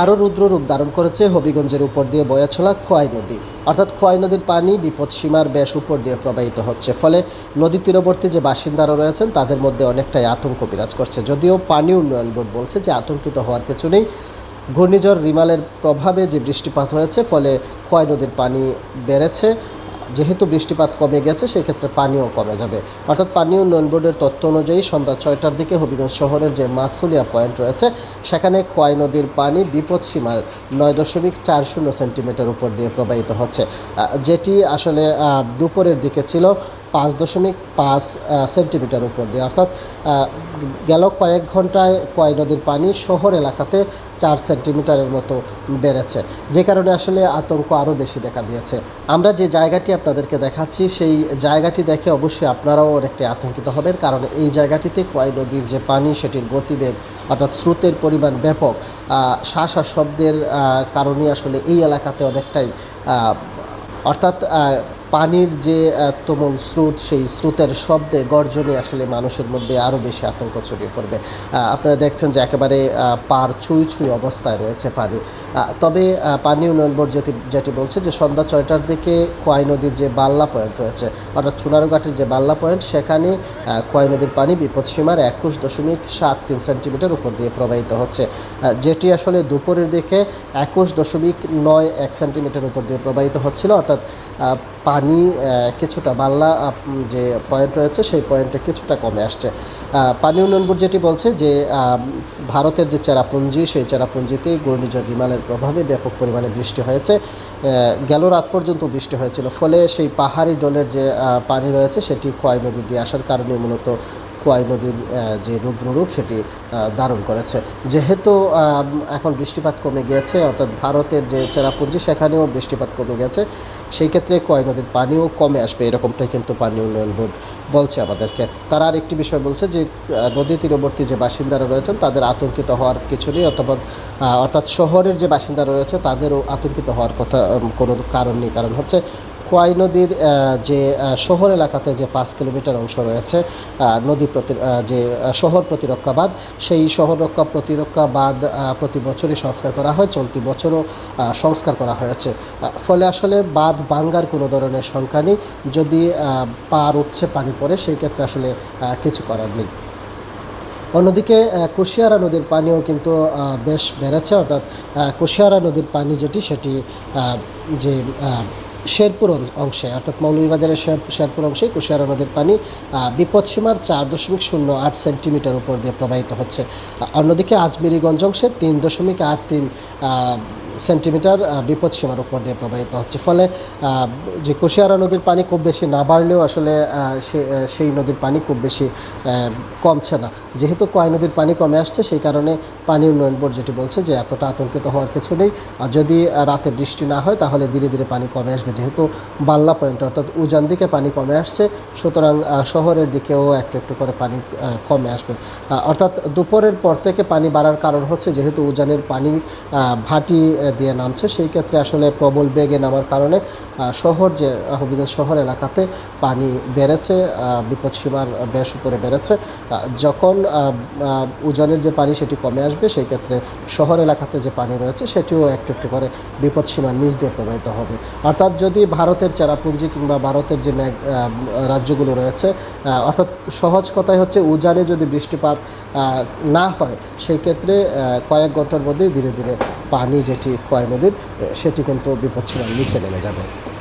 আরও রুদ্র রূপ ধারণ করেছে হবিগঞ্জের উপর দিয়ে বয়াছলা খোয়াই নদী। অর্থাৎ খোয়াই নদীর পানি বিপদসীমার বেশ উপর দিয়ে প্রবাহিত হচ্ছে। ফলে নদী তীরবর্তী যে বাসিন্দারা রয়েছেন, তাদের মধ্যে অনেকটাই আতঙ্ক বিরাজ করছে। যদিও পানি উন্নয়ন বোর্ড বলছে যে আতঙ্কিত হওয়ার কিছু নেই। ঘূর্ণিঝড় রিমালের প্রভাবে যে বৃষ্টিপাত হয়েছে, ফলে খোয়াই নদীর পানি বেড়েছে। যেহেতু বৃষ্টিপাত কমে গেছে, সেক্ষেত্রে পানিও কমে যাবে। অর্থাৎ পানি উন্নয়ন বোর্ডের তথ্য অনুযায়ী সন্ধ্যা ছয়টার দিকে হবিগঞ্জ শহরের যে মাসুলিয়া পয়েন্ট রয়েছে, সেখানে খোয়াই নদীর পানি বিপদ সীমার নয় দশমিক চার শূন্য সেন্টিমিটার উপর দিয়ে প্রবাহিত হচ্ছে। যেটি আসলে দুপুরের দিকে ছিল পাঁচ দশমিক পাঁচ সেন্টিমিটার উপর দিয়ে। অর্থাৎ গেল কয়েক ঘন্টায় কয় নদীর পানি শহর এলাকাতে চার সেন্টিমিটারের মতো বেড়েছে, যে কারণে আসলে আতঙ্ক আরও বেশি দেখা দিয়েছে। আমরা যে জায়গাটি আপনাদেরকে দেখাচ্ছি, সেই জায়গাটি দেখে অবশ্যই আপনারাও অনেকটা আতঙ্কিত হবেন, কারণ এই জায়গাটিতে কয় নদীর যে পানি, সেটির গতিবেগ, অর্থাৎ স্রোতের পরিমাণ ব্যাপক শ্বাস শব্দের কারণে আসলে এই এলাকাতে অনেকটাই অর্থাৎ পানির যে তুমুল স্রোত, সেই স্রোতের শব্দে গর্জনে আসলে মানুষের মধ্যে আরও বেশি আতঙ্ক ছড়িয়ে পড়বে। আপনারা দেখছেন যে একেবারে পার ছুঁই ছুঁই অবস্থায় রয়েছে পানি। তবে পানি উন্নয়ন বোর্ড যেটি যেটি বলছে যে সন্ধ্যা ছয়টার দিকে খোয়াই নদীর যে বাল্লা পয়েন্ট রয়েছে, অর্থাৎ সোনারুঘাটের যে বাল্লা পয়েন্ট, সেখানে খোয়াই নদীর পানি বিপদসীমার একুশ দশমিক সাত তিন সেন্টিমিটার উপর দিয়ে প্রবাহিত হচ্ছে। যেটি আসলে দুপুরের দিকে একুশ দশমিক নয় এক সেন্টিমিটার উপর দিয়ে প্রবাহিত হচ্ছিল, অর্থাৎ পানি কিছুটা বাল্লা যে পয়েন্ট রয়েছে সেই পয়েন্টে কিছুটা কমে আসছে। পানি উন্নয়ন বোর্ড যেটি বলছে যে ভারতের যে চেরাপুঞ্জি, সেই চেরাপুঞ্জিতে ঘূর্ণিঝড় বিমানের প্রভাবে ব্যাপক পরিমাণে বৃষ্টি হয়েছে। গেল রাত পর্যন্ত বৃষ্টি হয়েছিল। ফলে সেই পাহাড়ি ডোলের যে পানি রয়েছে সেটি খোয়াই নদী দিয়ে আসার কারণে মূলত খোয়াই নদীর যে রুদ্ররূপ সেটি ধারণ করেছে। যেহেতু এখন বৃষ্টিপাত কমে গিয়েছে, অর্থাৎ ভারতের যে চেরাপুঞ্জি সেখানেও বৃষ্টিপাত কমে গেছে সেই ক্ষেত্রে কয় নদীর পানিও কমে আসবে, এরকমটাই কিন্তু পানি উন্নয়ন বোর্ড বলছে আমাদেরকে। তারা আর একটি বিষয় বলছে যে নদী তীরবর্তী যে বাসিন্দারা রয়েছেন, তাদের আতঙ্কিত হওয়ার কিছু নেই, অর্থাৎ অর্থাৎ শহরের যে বাসিন্দারা রয়েছে, তাদেরও আতঙ্কিত হওয়ার কথা কোনো কারণ নেই। কারণ হচ্ছে খোয়াই নদীর যে শহর এলাকাতে যে পাঁচ কিলোমিটার অংশ রয়েছে নদী প্রতি যে শহর প্রতিরক্ষা বাঁধ সেই শহর রক্ষা প্রতিরক্ষা বাঁধ প্রতি বছরই সংস্কার করা হয়, চলতি বছরও সংস্কার করা হয়েছে। ফলে আসলে বাঁধ ভাঙ্গার কোনো ধরনের সংখ্যা নেই, যদি পার উঠছে পানি পড়ে, সেই ক্ষেত্রে আসলে কিছু করার নেই। অন্যদিকে কুশিয়ারা নদীর পানিও কিন্তু বেশ বেড়েছে, অর্থাৎ কুশিয়ারা নদীর পানি যেটি, সেটি যে শেরপুর অংশে অর্থাৎ মৌলভীবাজারের শেরপুর অংশে কুশিয়ারা নদীর পানি বিপদসীমার চার দশমিক শূন্য আট সেন্টিমিটার উপর দিয়ে প্রবাহিত হচ্ছে। অন্যদিকে আজমিরিগঞ্জ অংশে তিন দশমিক আট তিন সেন্টিমিটার বিপদসীমার উপর দিয়ে প্রবাহিত হচ্ছে। ফলে যে কুশিয়ারা নদীর পানি খুব বেশি না বাড়লেও আসলে সেই নদীর পানি খুব বেশি কমছে না। যেহেতু কয় নদীর পানি কমে আসছে, সেই কারণে পানি উন্নয়ন বোর্ড যেটি বলছে যে এতটা আতঙ্কিত হওয়ার কিছু নেই। আর যদি রাতে বৃষ্টি না হয়, তাহলে ধীরে ধীরে পানি কমে আসবে। যেহেতু বাল্লা পয়েন্ট, অর্থাৎ উজান দিকে পানি কমে আসছে, সুতরাং শহরের দিকেও একটু একটু করে পানি কমে আসবে। অর্থাৎ দুপুরের পর থেকে পানি বাড়ার কারণ হচ্ছে, যেহেতু উজানের পানি ভাটি দিয়ে নামছে। সেই ক্ষেত্রে আসলে প্রবল বেগে নামার কারণে শহর যে হবিগঞ্জ শহর এলাকাতে পানি বেড়েছে বিপদসীমার বেশ উপরে বেড়েছে। যখন উজানের যে পানি সেটি কমে আসবে সেই ক্ষেত্রে শহর এলাকাতে যে পানি রয়েছে সেটিও একটু একটু করে বিপদসীমার নিচ দিয়ে প্রবাহিত হবে। অর্থাৎ যদি ভারতের চেরাপুঞ্জি কিংবা ভারতের যে আহ, রাজ্যগুলো রয়েছে অর্থাৎ সহজ কথাই হচ্ছে উজানে যদি বৃষ্টিপাত না হয় সেই ক্ষেত্রে কয়েক ঘণ্টার মধ্যেই ধীরে ধীরে পানি যেটি কয় নদীর সেটি কিন্তু বিপদসীমার নিচে নেমে যাবে।